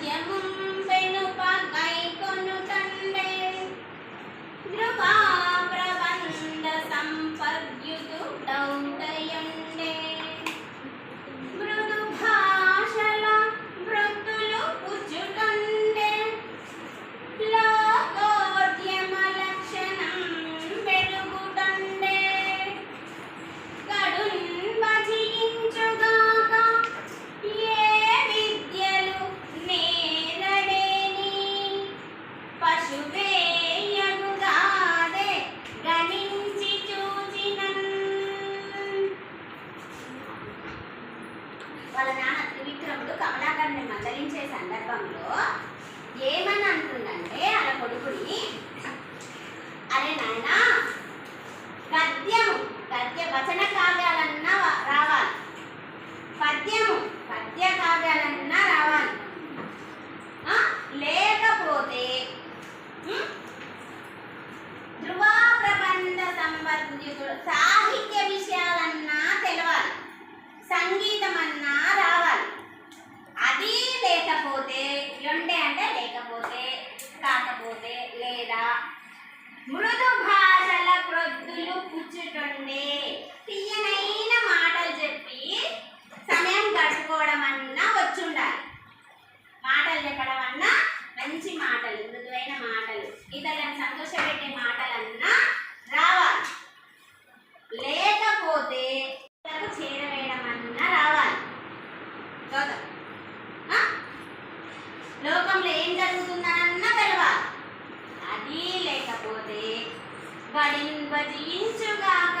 甜 వాళ్ళ నాన్న త్రివిక్రముడు కమలాకరుని మందలించే సందర్భంలో ఏమని అంటుందంటే అలా కొడుకుని అరే నాయన గద్యము గద్య వచన ప్రబంధ సాహిత్య విషయాలన్నా తెలవాలి. సంగీతం అన్నా రావాలి. అది లేకపోతే ఉండే అంటే లేకపోతే కాకపోతే లేదా? మృదు భాషల ప్రొద్దులు పుచ్చుటుండే తీయనైన మాటలు చెప్పి సమయం గడుపుకోవడం అన్నా వచ్చుండాలి మాటలు చెప్పడం అన్నా మంచి మాటలు మృదువైన మాటలు ఇతరులను సంతోషపెట్టే మాటలన్నా రావాలి లేకపోతే ఇతరులకు చేరవేయడం అన్నా రావాలి గౌతమ్ ఆ? లోకంలో ఏం జరుగుతుందనన్నా తెలవాలి. అది లేకపోతే గడింపజించుగాక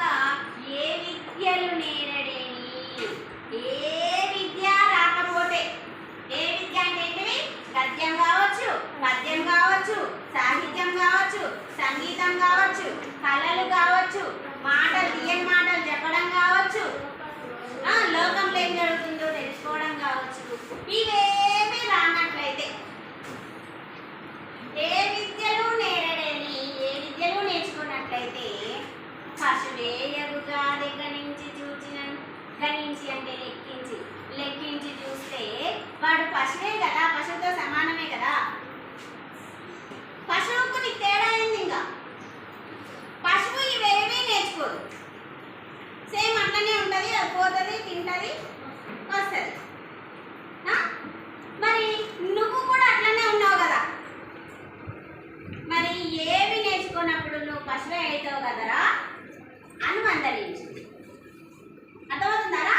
ఏ విద్యలు నేరడేని ఏ విద్య రాకపోతే? ఏ విద్య అంటే ఏంటివి గద్యం కావచ్చు పద్యం కావచ్చు సాహిత్యం కావచ్చు సంగీతం కావచ్చు కళలు కావచ్చు మాటలు తీయని మాటలు చెప్పడం కావచ్చు. ఆ, లోకంలో ఏం జరుగుతుందో తెలుసుకోవడం కావచ్చు. ఇవే లెక్కించి అంటే లెక్కించి. లెక్కించి చూస్తే వాడు పశువే కదా పశువుతో సమానమే కదా. పశువుకు నీకు తేడా అయింది ఇంకా? పశువు ఇవేమీ నేర్చుకోదు. సేమ్ అట్లనే ఉంటుంది అది పోతుంది తింటుంది వస్తుంది. మరి నువ్వు కూడా అట్లనే ఉన్నావు కదా. మరి ఏమి నేర్చుకున్నప్పుడు నువ్వు పశువే అవుతావు కదరా? అని మందలించింది అర్థమవుతుందరా?